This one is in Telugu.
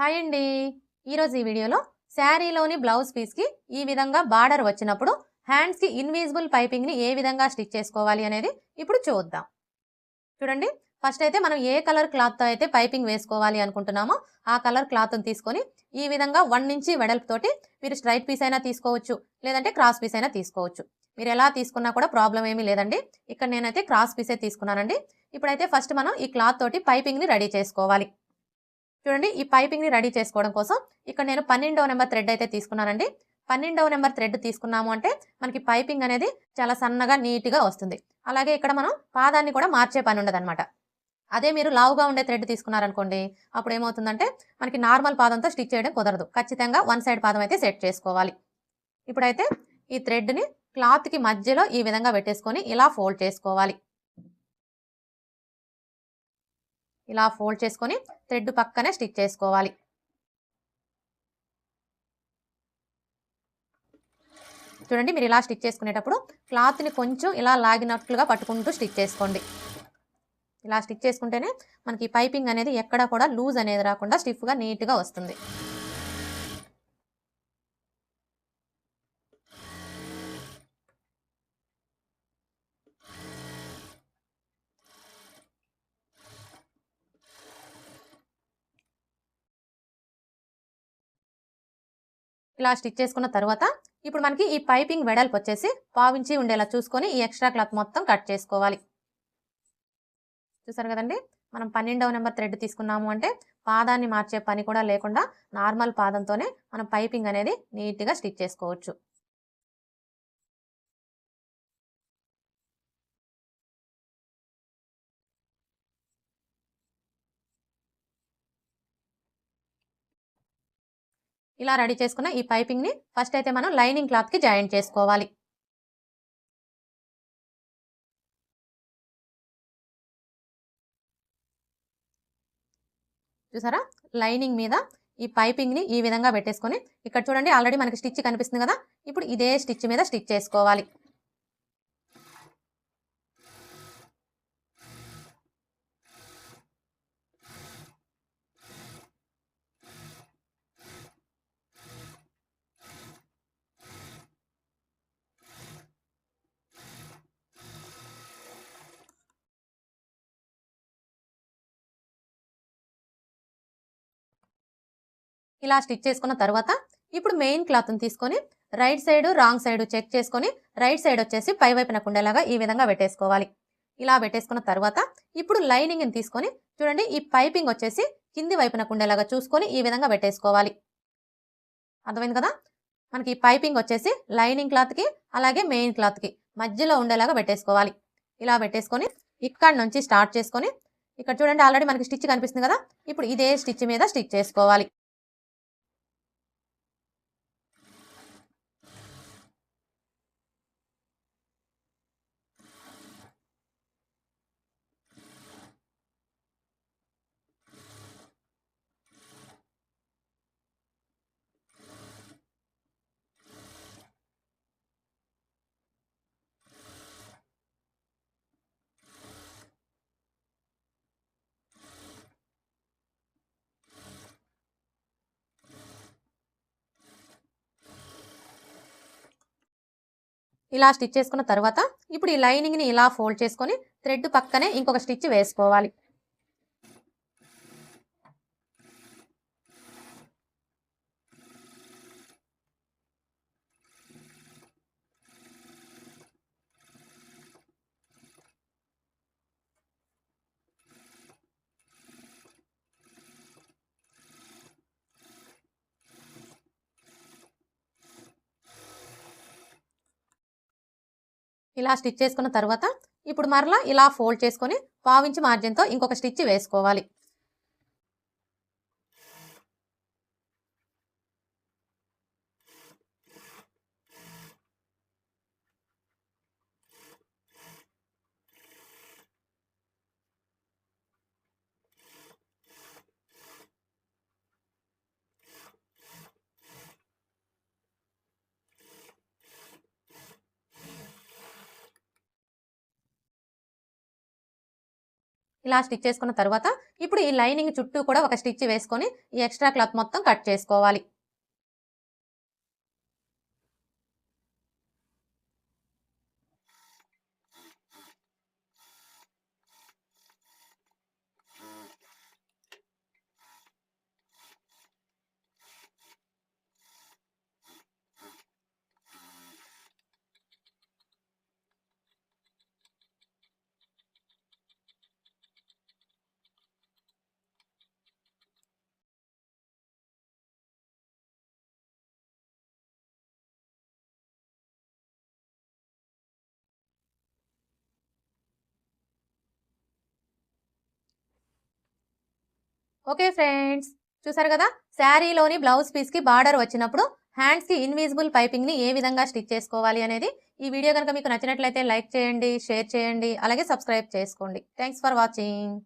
హాయ్ అండి. ఈరోజు ఈ వీడియోలో శారీలోని బ్లౌజ్ పీస్కి ఈ విధంగా బార్డర్ వచ్చినప్పుడు హ్యాండ్స్కి ఇన్విజిబుల్ పైపింగ్ని ఏ విధంగా స్టిచ్ చేసుకోవాలి అనేది ఇప్పుడు చూద్దాం. చూడండి ఫస్ట్ అయితే మనం ఏ కలర్ క్లాత్తో అయితే పైపింగ్ వేసుకోవాలి అనుకుంటున్నామో ఆ కలర్ క్లాత్ని తీసుకొని ఈ విధంగా వన్ నుంచి వెడల్పుతోటి మీరు స్ట్రైట్ పీస్ అయినా తీసుకోవచ్చు లేదంటే క్రాస్ పీస్ అయినా తీసుకోవచ్చు. మీరు ఎలా తీసుకున్నా కూడా ప్రాబ్లం ఏమీ లేదండి. ఇక్కడ నేనైతే క్రాస్ పీసే తీసుకున్నానండి. ఇప్పుడైతే ఫస్ట్ మనం ఈ క్లాత్ తోటి పైపింగ్ని రెడీ చేసుకోవాలి. చూడండి ఈ పైపింగ్ని రెడీ చేసుకోవడం కోసం ఇక్కడ నేను పన్నెండవ నెంబర్ థ్రెడ్ అయితే తీసుకున్నానండి. పన్నెండవ నెంబర్ థ్రెడ్ తీసుకున్నాము అంటే మనకి పైపింగ్ అనేది చాలా సన్నగా నీట్గా వస్తుంది. అలాగే ఇక్కడ మనం పాదాన్ని కూడా మార్చే పని ఉండదన్నమాట. అదే మీరు లావుగా ఉండే థ్రెడ్ తీసుకున్నారనుకోండి అప్పుడు ఏమవుతుందంటే మనకి నార్మల్ పాదంతో స్టిచ్ చేయడం కుదరదు. ఖచ్చితంగా వన్ సైడ్ పాదం అయితే సెట్ చేసుకోవాలి. ఇప్పుడైతే ఈ థ్రెడ్ని క్లాత్కి మధ్యలో ఈ విధంగా పెట్టేసుకొని ఇలా ఫోల్డ్ చేసుకోవాలి. ఇలా ఫోల్డ్ చేసుకొని థ్రెడ్ పక్కనే స్టిచ్ చేసుకోవాలి. చూడండి మీరు ఇలా స్టిచ్ చేసుకునేటప్పుడు క్లాత్ని కొంచెం ఇలా లాగినట్లుగా పట్టుకుంటూ స్టిచ్ చేసుకోండి. ఇలా స్టిచ్ చేసుకుంటేనే మనకి పైపింగ్ అనేది ఎక్కడా కూడా లూజ్ అనేది రాకుండా స్టిఫ్గా నీట్గా వస్తుంది. ఇలా స్టిచ్ చేసుకున్న తర్వాత ఇప్పుడు మనకి ఈ పైపింగ్ వెడల్పు వచ్చేసి పావించి ఉండేలా చూసుకొని ఈ ఎక్స్ట్రా క్లాత్ మొత్తం కట్ చేసుకోవాలి. చూసారు కదండి? మనం పన్నెండవ నెంబర్ థ్రెడ్ తీసుకున్నాము అంటే పాదాన్ని మార్చే పని కూడా లేకుండా నార్మల్ పాదంతోనే మనం పైపింగ్ అనేది నీట్గా స్టిచ్ చేసుకోవచ్చు. ఇలా రెడీ చేసుకున్న ఈ పైపింగ్ని ఫస్ట్ అయితే మనం లైనింగ్ క్లాత్కి జాయింట్ చేసుకోవాలి. చూసారా? లైనింగ్ మీద ఈ పైపింగ్ని ఈ విధంగా పెట్టేసుకొని ఇక్కడ చూడండి ఆల్రెడీ మనకి స్టిచ్ కనిపిస్తుంది కదా? ఇప్పుడు ఇదే స్టిచ్ మీద స్టిచ్ చేసుకోవాలి. ఇలా స్టిచ్ చేసుకున్న తర్వాత ఇప్పుడు మెయిన్ క్లాత్ని తీసుకొని right side wrong side check చేసుకొని రైట్ సైడ్ వచ్చేసి పై వైపున కుండేలాగా ఈ విధంగా పెట్టేసుకోవాలి. ఇలా పెట్టేసుకున్న తర్వాత ఇప్పుడు లైనింగ్ని తీసుకొని చూడండి ఈ పైపింగ్ వచ్చేసి కింది వైపున కుండేలాగా చూసుకొని ఈ విధంగా పెట్టేసుకోవాలి. అర్థమైంది కదా? మనకి ఈ పైపింగ్ వచ్చేసి లైనింగ్ క్లాత్కి అలాగే మెయిన్ క్లాత్కి మధ్యలో ఉండేలాగా పెట్టేసుకోవాలి. ఇలా పెట్టేసుకొని ఇక్కడ నుంచి స్టార్ట్ చేసుకొని ఇక్కడ చూడండి ఆల్రెడీ మనకి స్టిచ్ కనిపిస్తుంది కదా? ఇప్పుడు ఇదే స్టిచ్ మీద స్టిచ్ చేసుకోవాలి. ఇలా స్టిచ్ చేసుకున్న తర్వాత ఇప్పుడు ఈ లైనింగ్ని ఇలా ఫోల్డ్ చేసుకొని థ్రెడ్ పక్కనే ఇంకొక స్టిచ్ వేసుకోవాలి. ఇలా స్టిచ్ చేసుకున్న తర్వాత ఇప్పుడు మరలా ఇలా ఫోల్డ్ చేసుకొని పావించి మార్జిన్తో ఇంకొక స్టిచ్ వేసుకోవాలి. ఇలా స్టిచ్ చేసుకున్న తర్వాత ఇప్పుడు ఈ లైనింగ్ చుట్టూ కూడా ఒక స్టిచ్ వేసుకొని ఈ ఎక్స్ట్రా క్లాత్ మొత్తం కట్ చేసుకోవాలి. ఓకే ఫ్రెండ్స్ చూసారు కదా? శారీలోని బ్లౌజ్ పీస్కి బార్డర్ వచ్చినప్పుడు హ్యాండ్స్కి ఇన్విజిబుల్ పైపింగ్ని ఏ విధంగా స్టిచ్ చేసుకోవాలి అనేది ఈ వీడియో కనుక మీకు నచ్చినట్లయితే లైక్ చేయండి షేర్ చేయండి అలాగే సబ్స్క్రైబ్ చేసుకోండి. Thanks for watching.